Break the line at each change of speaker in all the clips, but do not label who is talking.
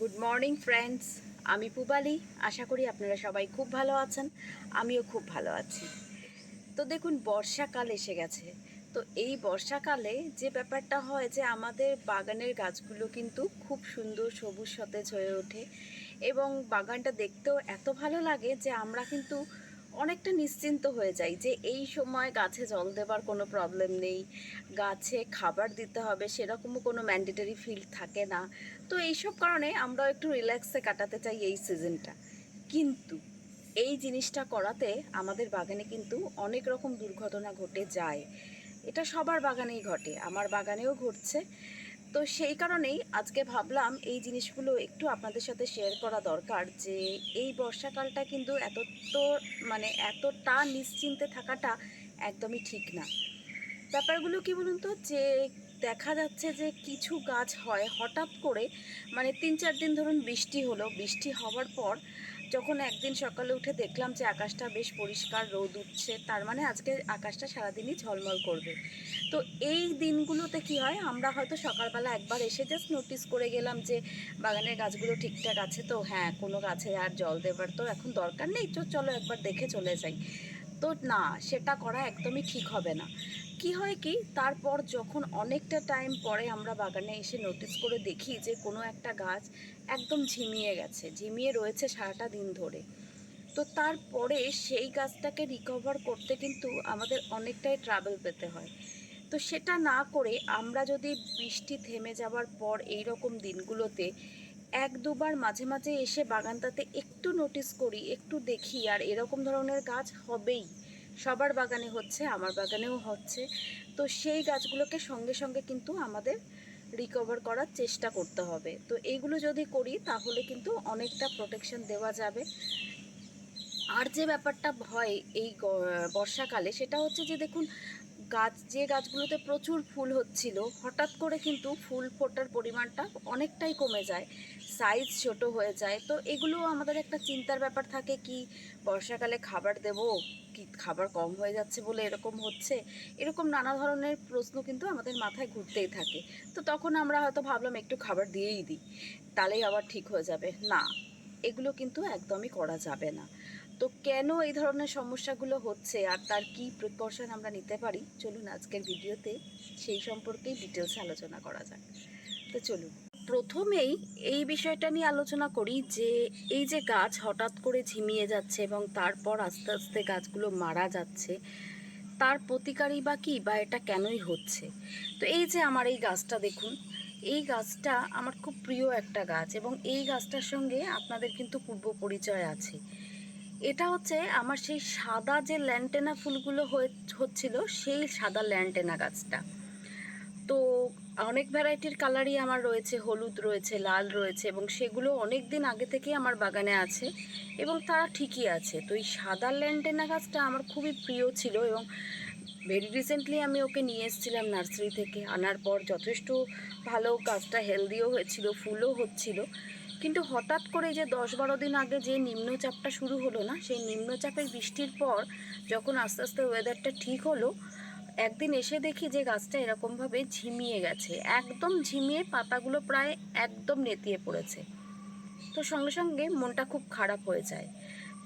Good morning friends আমি পুবালি। আশা করি আপনারা সবাই খুব ভালো আছেন। আমিও খুব ভালো আছি। তো দেখুন, বর্ষাকাল এসে গেছে। তো এই বর্ষাকালে যে ব্যাপারটা হয় যে আমাদের বাগানের গাছগুলো কিন্তু খুব সুন্দর সবুজ সতেজ হয়ে ওঠে এবং বাগানটা দেখতেও এত ভালো লাগে যে আমরা কিন্তু অনেকটা নিশ্চিন্ত হয়ে যাই যে এই সময় গাছে জল দেবার কোনো প্রবলেম নেই, গাছে খাবার দিতে হবে সেরকমও কোনো ম্যান্ডেটরি ফিল থাকে না। তো এইসব কারণে আমরাও একটু রিল্যাক্সে কাটাতে চাই এই সিজনটা কিন্তু এই জিনিসটা করাতে আমাদের বাগানে কিন্তু অনেক রকম দুর্ঘটনা ঘটে যায়। এটা সবার বাগানেই ঘটে, আমার বাগানেও ঘটছে। তো সেই কারণেই আজকে ভাবলাম এই জিনিসগুলো একটু আপনাদের সাথে শেয়ার করা দরকার যে এই বর্ষাকালটা কিন্তু এত তো মানে এতটা নিশ্চিন্তে থাকাটা একদমই ঠিক না। ব্যাপারগুলো কি বলুন তো? যে দেখা যাচ্ছে যে কিছু গাছ হয় হঠাৎ করে মানে তিন চার দিন ধরুন বৃষ্টি হলো, বৃষ্টি হওয়ার পর যখন একদিন সকালে উঠে দেখলাম যে আকাশটা বেশ পরিষ্কার, রোদ উঠছে, তার মানে আজকে আকাশটা সারাদিনই ঝলমল করবে। তো এই দিনগুলোতে কি হয়, আমরা হয়তো সকালবেলা একবার এসে জাস্ট নোটিস করে গেলাম যে বাগানের গাছগুলো ঠিকঠাক আছে তো হ্যাঁ কোনো গাছে আর জল দেবার তো এখন দরকার নেই, তো চলো একবার দেখে চলে যাই। তো না, সেটা করা একদমই ঠিক হবে না। কি হয় কি, তারপর যখন অনেকটা টাইম পরে আমরা বাগানে এসে নোটিস করে দেখি যে কোনো একটা গাছ একদম ঝিমিয়ে গেছে, ঝিমিয়ে রয়েছে সারাটা দিন ধরে। তো তারপরে সেই গাছটাকে রিকভার করতে কিন্তু আমাদের অনেকটাই ট্রাভেল পেতে হয়। তো সেটা না করে আমরা যদি বৃষ্টি থেমে যাওয়ার পর এই রকম দিনগুলোতে এক দুবার মাঝে মাঝে এসে বাগানটাতে একটু নোটিস করি, একটু দেখি আর এরকম ধরনের গাছ হবেই। সবার বাগানে হচ্ছে, আমার বাগানেও হচ্ছে। তো সেই গাছগুলোকে সঙ্গে সঙ্গে কিন্তু আমাদের রিকভার করার চেষ্টা করতে হবে। তো এইগুলো যদি করি, তাহলে কিন্তু অনেকটা প্রোটেকশন দেওয়া যাবে। আর যে ব্যাপারটা ভয় এই বর্ষাকালে, সেটা হচ্ছে যে দেখুন গাছ, যে গাছগুলোতে প্রচুর ফুল হচ্ছিল, হঠাৎ করে কিন্তু ফুল ফোটার পরিমাণটা অনেকটাই কমে যায় সাইজ ছোট হয়ে যায়। তো এগুলো আমাদের একটা চিন্তার ব্যাপার থাকে কি, বর্ষাকালে খাবার দেব, কি খাবার কম হয়ে যাচ্ছে বলে এরকম হচ্ছে? এরকম নানা ধরনের প্রশ্ন কিন্তু আমাদের মাথায় ঘুরতেই থাকে। তো তখন আমরা হয়তো ভাবলাম একটু খাবার দিয়েই দিই, তাহলেই আবার ঠিক হয়ে যাবে। না, এগুলো কিন্তু একদমই করা যাবে না। তো কেন এই ধরনের সমস্যাগুলো হচ্ছে? আর তার কি প্রিকশন আমরা নিতে পারি? চলুন আজকের ভিডিওতে সেই সম্পর্কেই ডিটেলসে আলোচনা করা যাক। তো চলুন। প্রথমেই এই বিষয়টা নিয়ে আলোচনা করি যে এই যে গাছ হঠাৎ করে ঝিমিয়ে যাচ্ছে এবং তারপর আস্তে আস্তে গাছগুলো মারা যাচ্ছে, তার প্রতিকারই বা কী বা এটা কেনই হচ্ছে? তো এই যে আমার এই গাছটা দেখুন, এই গাছটা আমার খুব প্রিয় একটা গাছ এবং এই গাছটার সঙ্গে আপনাদের কিন্তু পূর্ব পরিচয় আছে। এটা হচ্ছে আমার সেই সাদা যে ল্যান্টেনা ফুলগুলো হচ্ছিল, সেই সাদা ল্যান্টেনা গাছটা। তো অনেক ভ্যারাইটির কালারই আমার রয়েছে, হলুদ রয়েছে, লাল রয়েছে এবং সেগুলো অনেক দিন আগে থেকেই আমার বাগানে আছে এবং তারা ঠিকই আছে। তো এই সাদা ল্যান্টেনা গাছটা আমার খুবই প্রিয় ছিল এবং ভেরি রিসেন্টলি আমি ওকে নিয়ে এসেছিলাম নার্সারি থেকে। আনার পর যথেষ্ট ভালো গাছটা হেলদিও হয়েছিল ফুলও হচ্ছিল। কিন্তু হঠাৎ করে যে দশ বারো দিন আগে যে নিম্নচাপটা শুরু হলো না, সেই নিম্নচাপের বৃষ্টির পর যখন আস্তে আস্তে ওয়েদারটা ঠিক হলো, একদিন এসে দেখি যে গাছটা এরকমভাবে ঝিমিয়ে গেছে। একদম ঝিমিয়ে পাতাগুলো প্রায় একদম নেতিয়ে পড়েছে। তো সঙ্গে সঙ্গে মনটা খুব খারাপ হয়ে যায়।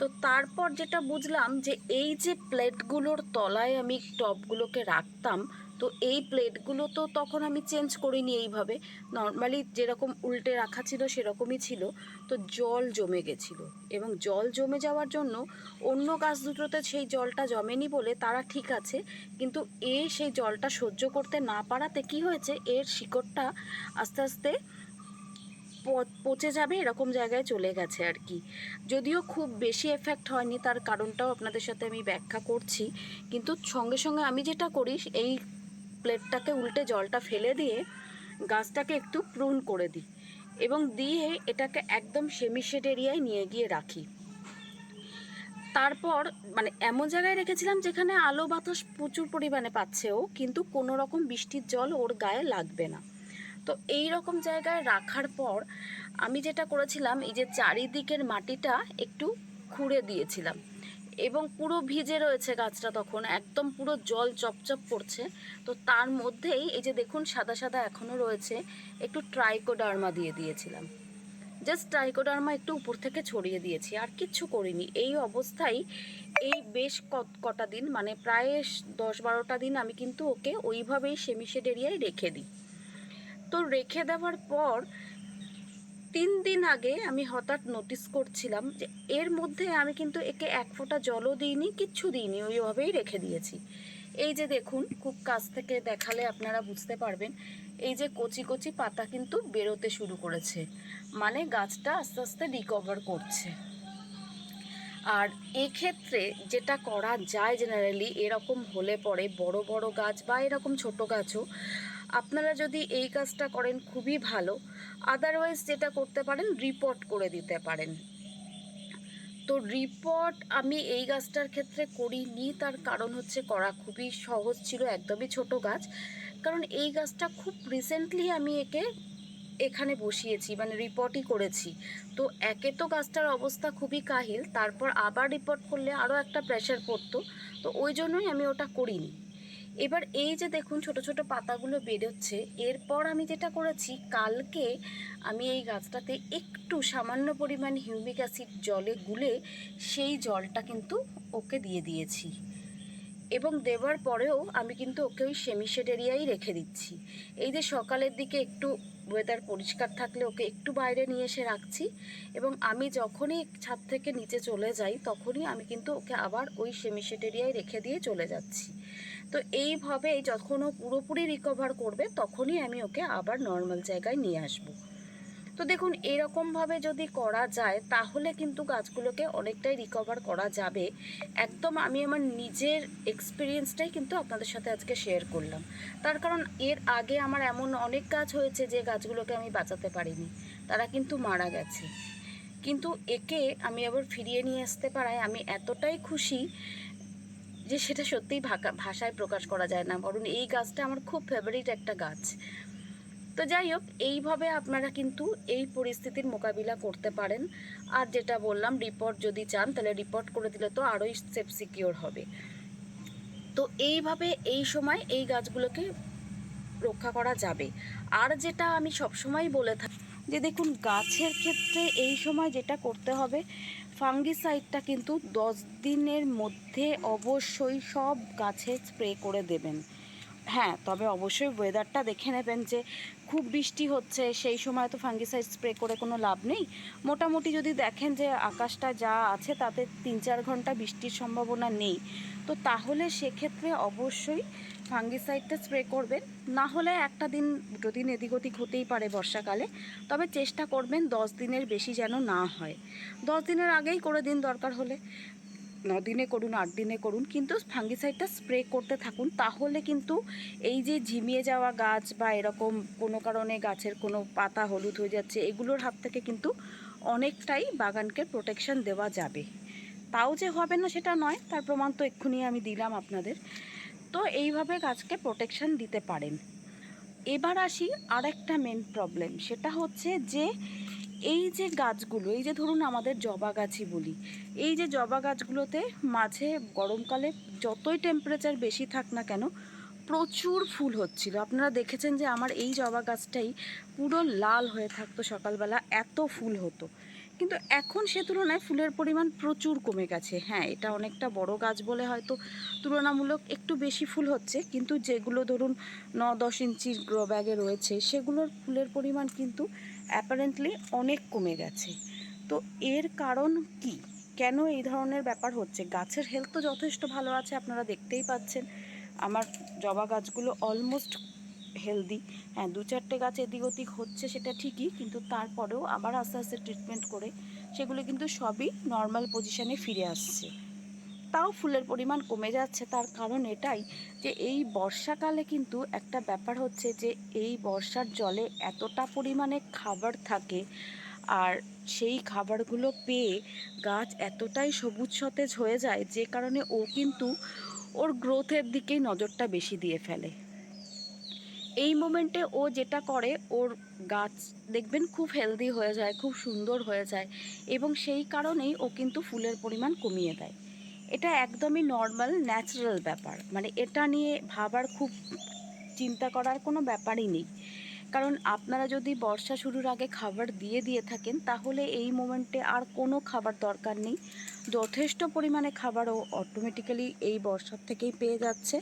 তো তারপর যেটা বুঝলাম যে এই যে প্লেটগুলোর তলায় আমি টবগুলোকে রাখতাম, তো এই প্লেটগুলো তো তখন আমি চেঞ্জ করিনি এইভাবে। নর্মালি যেরকম উল্টে রাখা ছিল সেরকমই ছিল। তো জল জমে গেছিল এবং জল জমে যাওয়ার জন্য অন্য গাছ দুটোতে সেই জলটা জমেনি বলে তারা ঠিক আছে, কিন্তু এ সেই জলটা সহ্য করতে না পারাতে কি হয়েছে? এর শিকড়টা আস্তে আস্তে পচে যাবে এরকম জায়গায় চলে গেছে আর কি। যদিও খুব বেশি এফেক্ট হয়নি, তার কারণটাও আপনাদের সাথে আমি ব্যাখ্যা করছি। কিন্তু সঙ্গে সঙ্গে আমি যেটা করি, এই প্লেটটাকে উল্টে জলটা ফেলে দিয়ে গাছটাকে একটু প্রুন করে দিই এবং দিয়ে এটাকে একদম সেমিশেড এরিয়ায় নিয়ে গিয়ে রাখি। তারপর মানে এমন জায়গায় রেখেছিলাম যেখানে আলো বাতাস প্রচুর পরিমাণে পাচ্ছে ও, কিন্তু কোনো রকম বৃষ্টির জল ওর গায়ে লাগবে না। তো এই রকম জায়গায় রাখার পর আমি যেটা করেছিলাম, এই যে চারিদিকের মাটিটা একটু খুঁড়ে দিয়েছিলাম এবং পুরো ভিজে রয়েছে গাছটা তখন, একদম পুরো জল চপচপ করছে। তো তার মধ্যেই এই যে দেখুন, সাদা সাদা এখনও রয়েছে, একটু ট্রাইকোডার্মা দিয়ে দিয়েছিলাম। জাস্ট ট্রাইকোডার্মা একটু উপর থেকে ছড়িয়ে দিয়েছি, আর কিচ্ছু করিনি। এই অবস্থায় এই বেশ কটা দিন মানে প্রায় দশ বারোটা দিন আমি কিন্তু ওকে ওইভাবেই সেমিশেড এরিয়ায় রেখে দিই। তো রেখে দেওয়ার পর তিন দিন আগে আমি হঠাৎ নোটিস করছিলাম যে এর মধ্যে আমি কিন্তু একে এক ফোঁটা জলও দিইনি, কিচ্ছু দিইনি, ওইভাবেই রেখে দিয়েছি। এই যে দেখুন, খুব কাছ থেকে দেখালে আপনারা বুঝতে পারবেন, এই যে কচি কচি পাতা কিন্তু বেরোতে শুরু করেছে। মানে গাছটা আস্তে আস্তে রিকভার করছে। আর এক্ষেত্রে যেটা করা যায় জেনারেলি এরকম হলে পরে বড় বড় গাছ বা এরকম ছোট গাছও আপনারা যদি এই কাজটা করেন, খুবই ভালো। আদারওয়াইজ যেটা করতে পারেন রিপোর্ট করে দিতে পারেন। তো রিপোর্ট আমি এই গাছটার ক্ষেত্রে করিনি, তার কারণ হচ্ছে করা খুবই সহজ ছিল, একদমই ছোট গাছ কারণ এই গাছটা খুব রিসেন্টলি আমি একে এখানে বসিয়েছি মানে রিপোর্টই করেছি। তো একে তো গাছটার অবস্থা খুবই কাহিল, তারপর আবার রিপোর্ট করলে আরও একটা প্রেশার পড়তো। তো ওই জন্যই আমি ওটা করিনি। এবার এই যে দেখুন ছোট ছোট পাতাগুলো বেরোচ্ছে, এরপর আমি যেটা করেছি, কালকে আমি এই গাছটাতে একটু সামান্য পরিমাণ হিউমিক অ্যাসিড জলে গুলে সেই জলটা কিন্তু ওকে দিয়ে দিয়েছি। এবং দেওয়ার পরেও আমি কিন্তু ওকে ওই সেমিশেড এরিয়াই রেখে দিচ্ছি। এই যে সকালের দিকে একটু ওয়েদার পরিষ্কার থাকলে ওকে একটু বাইরে নিয়ে এসে রাখছি এবং আমি যখনই ছাদ থেকে নিচে চলে যাই, তখনই আমি কিন্তু ওকে আবার ওই সেমিশেড এরিয়ায় রেখে দিয়ে চলে যাচ্ছি। তো এইভাবে যখন ও পুরোপুরি রিকভার করবে, তখনই আমি ওকে আবার নর্মাল জায়গায় নিয়ে আসব। তো দেখুন, এরকমভাবে যদি করা যায়, তাহলে কিন্তু গাছগুলোকে অনেকটাই রিকভার করা যাবে। একদম আমি আমার নিজের এক্সপিরিয়েন্সটাই কিন্তু আপনাদের সাথে আজকে শেয়ার করলাম। তার কারণ, এর আগে আমার এমন অনেক গাছ হয়েছে যে গাছগুলোকে আমি বাঁচাতে পারিনি। তারা কিন্তু মারা গেছে। কিন্তু একে আমি আবার ফিরিয়ে নিয়ে আসতে পারায় আমি এতটাই খুশি যে সেটা সত্যিই ভাষায় প্রকাশ করা যায় না। বরং এই গাছটা আমার খুব ফেভারিট একটা গাছ। তো যাই হোক, এইভাবে আপনারা কিন্তু এই পরিস্থিতির মোকাবিলা করতে পারেন। আর যেটা বললাম রিপোর্ট যদি চান, তাহলে রিপোর্ট করে দিলে তো আরোই সেফ সিকিওর হবে। তো এইভাবে এই সময় এই গাছগুলোকে রক্ষা করা যাবে। আর যেটা আমি সবসময় বলে থাকি যে দেখুন, গাছের ক্ষেত্রে এই সময় যেটা করতে হবে ফাঙ্গিসাইডটা কিন্তু দশ দিনের মধ্যে অবশ্যই সব গাছে স্প্রে করে দেবেন। হ্যাঁ তবে অবশ্যই ওয়েদারটা দেখে নেবেন যে খুব বৃষ্টি হচ্ছে, সেই সময় তো ফাঙ্গিসাইড স্প্রে করে কোনো লাভ নেই। মোটামুটি যদি দেখেন যে আকাশটা যা আছে তাতে তিন চার ঘণ্টা বৃষ্টির সম্ভাবনা নেই। তো তাহলে সেক্ষেত্রে অবশ্যই ফাঙ্গিসাইডটা স্প্রে করবেন। না হলে একটা দিন দুটো দিন এদিক ওদিক হতেই পারে বর্ষাকালে। তবে চেষ্টা করবেন দশ দিনের বেশি যেন না হয়। দশ দিনের আগেই করে দিন দরকার হলে। দিনে করুন, আট দিনে করুন, কিন্তু ফাঙ্গিসাইডটা স্প্রে করতে থাকুন, তাহলে কিন্তু এই যে ঝিমিয়ে যাওয়া গাছ বা এরকম কোনো কারণে গাছের কোনো পাতা হলুদ হয়ে যাচ্ছে, এগুলোর হাত থেকে কিন্তু অনেকটাই বাগানকে প্রোটেকশন দেওয়া যাবে। তাও যে হবে না সেটা নয়, তার প্রমাণ তো এক্ষুনি আমি দিলাম আপনাদের। তো এইভাবে গাছকে প্রোটেকশন দিতে পারেন। এবার আসি আর একটা মেন প্রবলেম সেটা হচ্ছে যে এই যে গাছগুলো, এই যে ধরুন আমাদের জবা গাছই বলি, এই যে জবা গাছগুলোতে মাঝে গরমকালে যতই টেম্পারেচার বেশি থাক না কেন, প্রচুর ফুল হচ্ছিল। আপনারা দেখেছেন যে আমার এই জবা গাছটাই পুরো লাল হয়ে থাকতো সকালবেলা, এত ফুল হতো। কিন্তু এখন সে তুলনায় ফুলের পরিমাণ প্রচুর কমে গেছে। হ্যাঁ এটা অনেকটা বড় গাছ বলে হয়তো তুলনামূলক একটু বেশি ফুল হচ্ছে, কিন্তু যেগুলো ধরুন ন দশ ইঞ্চির গ্রো ব্যাগে রয়েছে, সেগুলোর ফুলের পরিমাণ কিন্তু অ্যাপারেন্টলি অনেক কমে গেছে। তো এর কারণ কি? কেন এই ধরনের ব্যাপার হচ্ছে? গাছের হেলথ তো যথেষ্ট ভালো আছে, আপনারা দেখতেই পাচ্ছেন। আমার জবা গাছগুলো অলমোস্ট হেলদি হ্যাঁ দু চারটে গাছ এদিক ওদিক হচ্ছে সেটা ঠিকই, কিন্তু তারপরেও আবার আস্তে আস্তে ট্রিটমেন্ট করে সেগুলো কিন্তু সবই নর্মাল পজিশানে ফিরে আসছে। তাও ফুলের পরিমাণ কমে যাচ্ছে। তার কারণ এটাই যে, এই বর্ষাকালে কিন্তু একটা ব্যাপার হচ্ছে যে, এই বর্ষার জলে এতটা পরিমাণে খাবার থাকে আর সেই খাবারগুলো পেয়ে গাছ এতটাই সবুজ সতেজ হয়ে যায় যে কারণে ও কিন্তু ওর গ্রোথের দিকেই নজরটা বেশি দিয়ে ফেলে। এই মোমেন্টে ও যেটা করে, ওর গাছ দেখবেন খুব হেলদি হয়ে যায়, খুব সুন্দর হয়ে যায় এবং সেই কারণেই ও কিন্তু ফুলের পরিমাণ কমিয়ে দেয়। এটা একদমই নর্মাল ন্যাচারাল ব্যাপার। মানে এটা নিয়ে ভাবার খুব চিন্তা করার কোনো ব্যাপারই নেই। কারণ আপনারা যদি বর্ষা শুরুর আগে খাবার দিয়ে দিয়ে থাকেন, তাহলে এই মোমেন্টে আর কোনো খাবার দরকার নেই। যথেষ্ট পরিমাণে খাবারও অটোমেটিক্যালি এই বর্ষার থেকেই পেয়ে যাচ্ছে।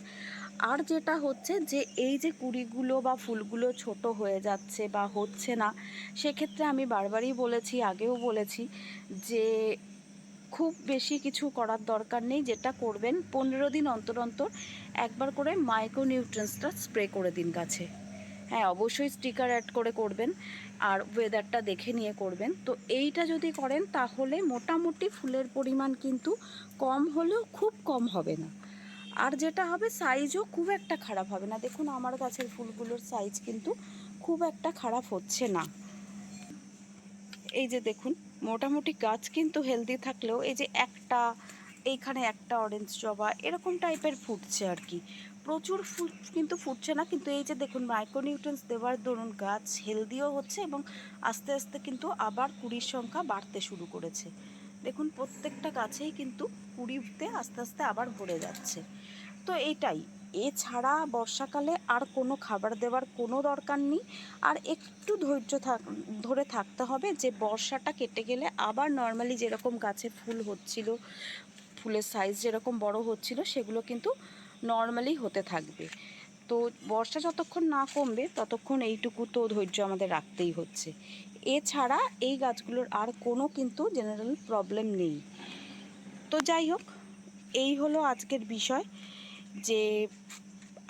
আর যেটা হচ্ছে যে, এই যে কুড়িগুলো বা ফুলগুলো ছোট হয়ে যাচ্ছে বা হচ্ছে না, সেক্ষেত্রে আমি বারবারই বলেছি, আগেও বলেছি যে খুব বেশি কিছু করার দরকার নেই, যেটা করবেন পনেরো দিন অন্তর অন্তর একবার করে মাইক্রো নিউট্রেন্সটা স্প্রে করে দিন গাছে। হ্যাঁ অবশ্যই স্টিকার অ্যাড করে করবেন আর ওয়েদারটা দেখে নিয়ে করবেন। তো এইটা যদি করেন তাহলে মোটামুটি ফুলের পরিমাণ কিন্তু কম হলেও খুব কম হবে না। আর যেটা হবে সাইজও খুব একটা খারাপ হবে না। দেখুন, আমার গাছের ফুলগুলোর সাইজ কিন্তু খুব একটা খারাপ হচ্ছে না। এই যে দেখুন মোটামুটি গাছ কিন্তু হেলদি থাকলেও এই যে একটা, এইখানে একটা অরেঞ্জ জবা, এরকম টাইপের ফুটছে আর কি। প্রচুর ফুল কিন্তু ফুটছে না, কিন্তু এই যে দেখুন মাইক্রোনিউট্রেন্স দেওয়ার দরুন গাছ হেলদিও হচ্ছে এবং আস্তে আস্তে কিন্তু আবার কুড়ির সংখ্যা বাড়তে শুরু করেছে। দেখুন প্রত্যেকটা গাছেই কিন্তু কুড়িতে আস্তে আস্তে আবার ভরে যাচ্ছে। তো এইটাই। এছাড়া বর্ষাকালে আর কোনো খাবার দেওয়ার কোনো দরকার নেই। আর একটু ধৈর্য থাক, ধরে থাকতে হবে যে বর্ষাটা কেটে গেলে আবার নর্মালি যেরকম গাছে ফুল হচ্ছিল, ফুলের সাইজ যেরকম বড় হচ্ছিল, সেগুলো কিন্তু নর্মালি হতে থাকবে। তো বর্ষা যতক্ষণ না কমবে, ততক্ষণ এইটুকু তো ধৈর্য আমাদের রাখতেই হচ্ছে। এছাড়া এই গাছগুলোর আর কোনো কিন্তু জেনারেল প্রবলেম নেই। তো যাই হোক, এই হলো আজকের বিষয়। যে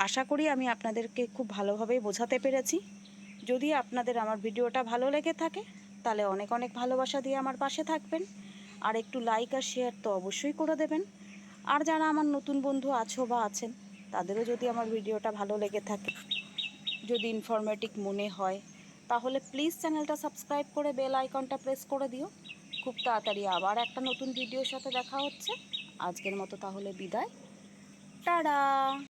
আশা করি আমি আপনাদেরকে খুব ভালোভাবেই বোঝাতে পেরেছি। যদি আপনাদের আমার ভিডিওটা ভালো লেগে থাকে, তাহলে অনেক অনেক ভালোবাসা দিয়ে আমার পাশে থাকবেন। আর একটু লাইক আর শেয়ার তো অবশ্যই করে দেবেন। আর যারা আমার নতুন বন্ধু আছো বা আছেন, তাদেরও যদি আমার ভিডিওটা ভালো লেগে থাকে, যদি ইনফরমেটিভ মনে হয়, তাহলে প্লিজ চ্যানেলটা সাবস্ক্রাইব করে বেল আইকনটা প্রেস করে দিও। খুব তাড়াতাড়ি আবার একটা নতুন ভিডিওর সাথে দেখা হচ্ছে। আজকের মতো তাহলে বিদায়। 这儿呢